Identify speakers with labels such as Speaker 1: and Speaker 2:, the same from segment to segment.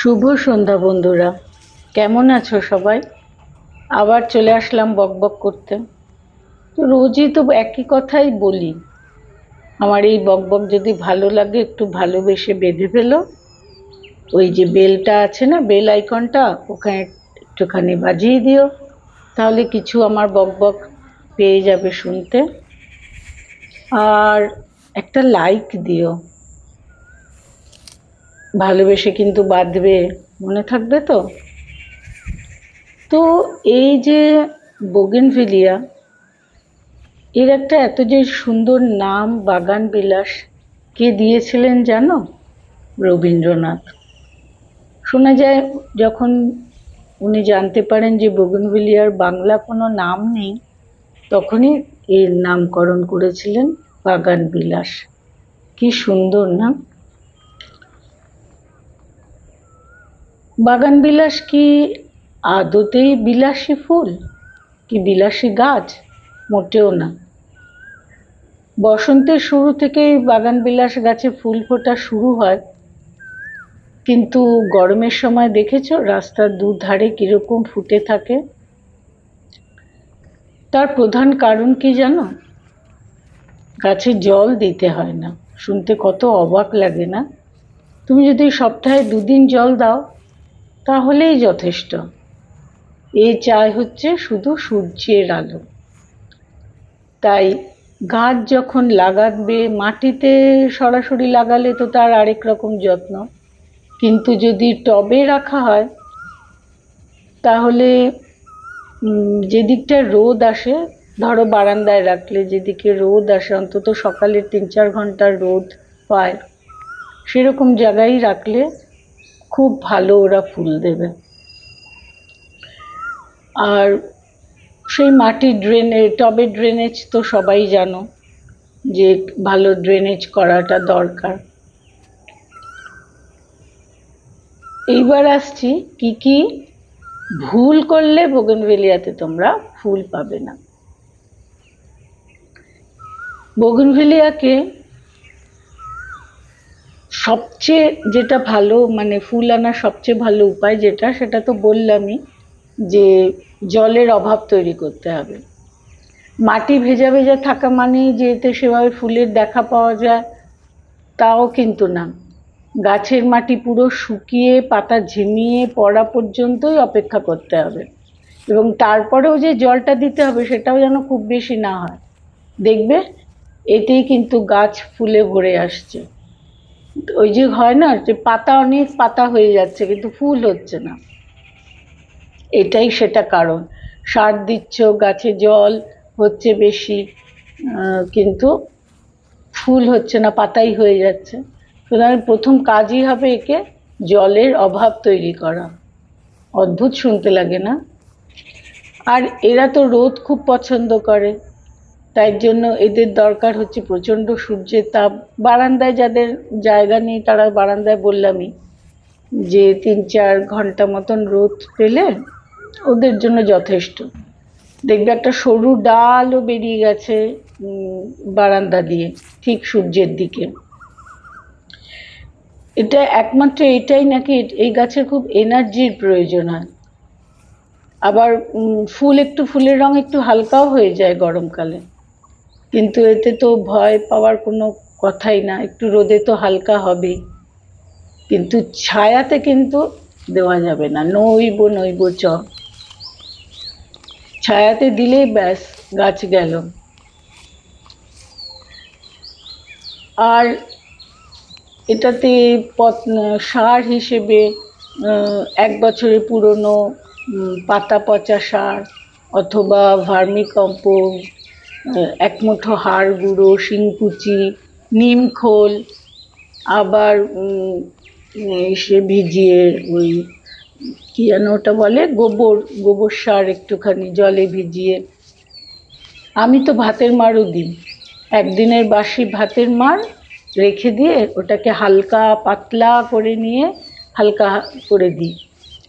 Speaker 1: শুভ সন্ধ্যা, বন্ধুরা। কেমন আছো সবাই? আবার চলে আসলাম বকবক করতে। তো রোজই তো একই কথাই বলি। আমার এই বকবক যদি ভালো লাগে, একটু ভালোবেসে বেঁধে ফেলো। ওই যে বেলটা আছে না, বেল আইকনটা, ওখানে একটুখানি বাজিয়ে দিও। তাহলে কিছু আমার বকবক পেয়ে যাবে শুনতে। আর একটা লাইক দিও। ভালোবেসে কিন্তু বাঁধবে, মনে থাকবে তো? তো এই যে বোগেনভিলিয়া, এর একটা এত যে সুন্দর নাম বাগান বিলাস, কে দিয়েছিলেন জানো? রবীন্দ্রনাথ। শোনা যায় যখন উনি জানতে পারেন যে বোগেনভিলিয়ার বাংলা কোনো নাম নেই, তখনই এর নামকরণ করেছিলেন বাগান বিলাস। কি সুন্দর না? বাগান বিলাস কি আদতেই বিলাসী ফুল? কি বিলাসী গাছ? মোটেও না। বসন্তের শুরু থেকেই বাগান বিলাস গাছে ফুল ফোটা শুরু হয়। কিন্তু গরমের সময় দেখেছ রাস্তার দুধারে কীরকম ফুটে থাকে? তার প্রধান কারণ কি জানো? গাছে জল দিতে হয় না। শুনতে কত অবাক লাগে না? তুমি যদি সপ্তাহে দুদিন জল দাও তাহলেই যথেষ্ট। এ চাই হচ্ছে শুধু সূর্যের আলো। তাই গাছ যখন লাগাবে, মাটিতে সরাসরি লাগালে তো তার আরেক রকম যত্ন। কিন্তু যদি টবে রাখা হয়, তাহলে যেদিকটা রোদ আসে, ধরো বারান্দায় রাখলে যেদিকে রোদ আসে, অন্তত সকালে তিন চার ঘণ্টার রোদ পায় সেরকম জায়গায় রাখলে খুব ভালো ওরা ফুল দেবে। আর সেই মাটির ড্রেনে টবের ড্রেনেজ তো সবাই জানো যে ভালো ড্রেনেজ করাটা দরকার। এইবার আসছি কি কি ভুল করলে বোগেনভেলিয়াতে তোমরা ফুল পাবে না। বোগেনভেলিয়াকে সবচেয়ে যেটা ভালো মানে ফুল আনার সবচেয়ে ভালো উপায় যেটা, সেটা তো বললামই যে জলের অভাব তৈরি করতে হবে। মাটি ভেজা ভেজা থাকা মানেই যে এতে সেভাবে ফুলের দেখা পাওয়া যায়, তাও কিন্তু না। গাছের মাটি পুরো শুকিয়ে, পাতা ঝিমিয়ে পড়া পর্যন্তই অপেক্ষা করতে হবে। এবং তারপরেও যে জলটা দিতে হবে, সেটাও যেন খুব বেশি না হয়। দেখবে, এতেই কিন্তু গাছ ফুলে ভরে আসছে। ওই যে হয় না যে পাতা অনেক পাতা হয়ে যাচ্ছে, কিন্তু ফুল হচ্ছে না। এটাই সেটা কারণ। সার দিচ্ছ, গাছে জল হচ্ছে বেশি কিন্তু ফুল হচ্ছে না, পাতাই হয়ে যাচ্ছে। সুতরাং প্রথম কাজই হবে একে জলের অভাব তৈরি করা। অদ্ভুত শুনতে লাগে না? আর এরা তো রোদ খুব পছন্দ করে। তাই জন্য এদের দরকার হচ্ছে প্রচণ্ড সূর্যের তাপ। বারান্দায় যাদের জায়গা নেই, তারা বারান্দায় বললামই যে তিন, চার ঘণ্টা মতন রোদ পেলে ওদের জন্য যথেষ্ট। দেখবে একটা সরু ডালও বেরিয়ে গেছে বারান্দা দিয়ে, ঠিক সূর্যের দিকে। এটা একমাত্র এটাই নাকি, এই গাছের খুব এনার্জির প্রয়োজন হয়। আবার ফুল একটু, ফুলের রং একটু হালকাও হয়ে যায় গরমকালে। কিন্তু এতে তো ভয় পাওয়ার কোনো কথাই না, একটু রোদে তো হালকা হবেই। কিন্তু ছায়াতে কিন্তু দেওয়া যাবে না, নইব নইব চ। ছায়াতে দিলেই ব্যাস, গাছ গেল। আর এটাতে পত, সার হিসেবে এক বছরের পুরনো পাতা পচা সার অথবা ভার্মি কম্পোস্ট এক মুঠো হাড় গুঁড়ো শিংকুচি নিম খোল আবার উম, সে ভিজিয়ে ওই কি যেন ওটা বলে গোবর গোবর সার একটুখানি জলে ভিজিয়ে। আমি তো ভাতের মারও দিই। একদিনের বাসি ভাতের মার রেখে দিয়ে ওটাকে হালকা পাতলা করে নিয়ে হালকা করে দিই।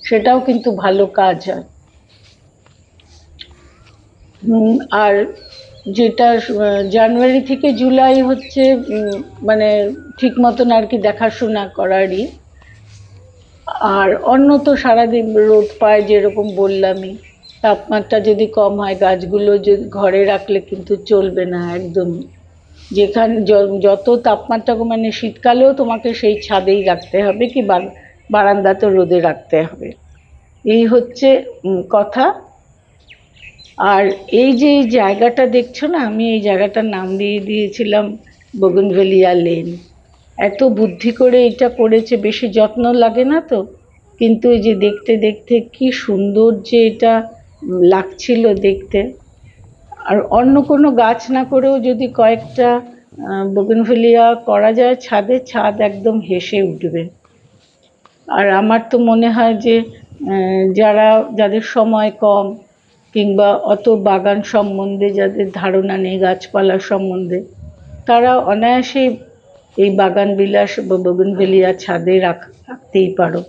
Speaker 1: সেটাও কিন্তু ভালো কাজ হয়। আর যেটা জানুয়ারি থেকে জুলাই হচ্ছে মানে ঠিক মতন আর কি দেখাশোনা করারই। আর অন্য তো সারাদিন রোদ পায়, যেরকম বললামই। তাপমাত্রা যদি কম হয়, গাছগুলো যদি ঘরে রাখলে কিন্তু চলবে না একদমই যেখানে, যত তাপমাত্রা মানে শীতকালেও তোমাকে সেই ছাদেই রাখতে হবে, কি বারান্দাতে রোদে রাখতে হবে। এই হচ্ছে কথা। আর এই যে এই জায়গাটা দেখছ না, আমি এই জায়গাটার নাম দিয়ে দিয়েছিলাম বগুনভেলিয়া লেন। এত বুদ্ধি করে এটা করেছে, বেশি যত্ন লাগে না তো? কিন্তু এই যে দেখতে দেখতে কি সুন্দর যে এটা লাগছিল দেখতে। আর অন্য কোনো গাছ না করেও যদি কয়েকটা বগনভেলিয়া করা যায়, ছাদে ছাদ একদম হেসে উঠবে। আর আমার তো মনে হয় যে যারা, যাদের সময় কম কিংবা অত বাগান সম্বন্ধে, যাদের ধারণা নেই, গাছপালা সম্বন্ধে, তারা অনায়াসেই এই বাগান বিলাস বা বগনভেলিয়া ছাদে রাখ- রাখতেই পারো।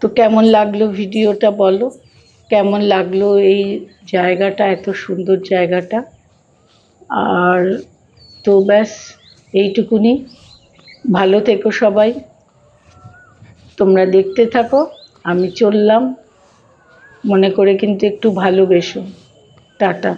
Speaker 1: তো কেমন লাগল ভিডিওটা বলো? কেমন লাগল এই জায়গাটা, এত সুন্দর জায়গাটা? আর তো ব্যাস, এইটুকুনি। ভালো থেকো সবাই। তোমরা দেখতে থাকো, আমি চললাম। মনে করে কিন্তু একটু ভালোবেসো। টাটা।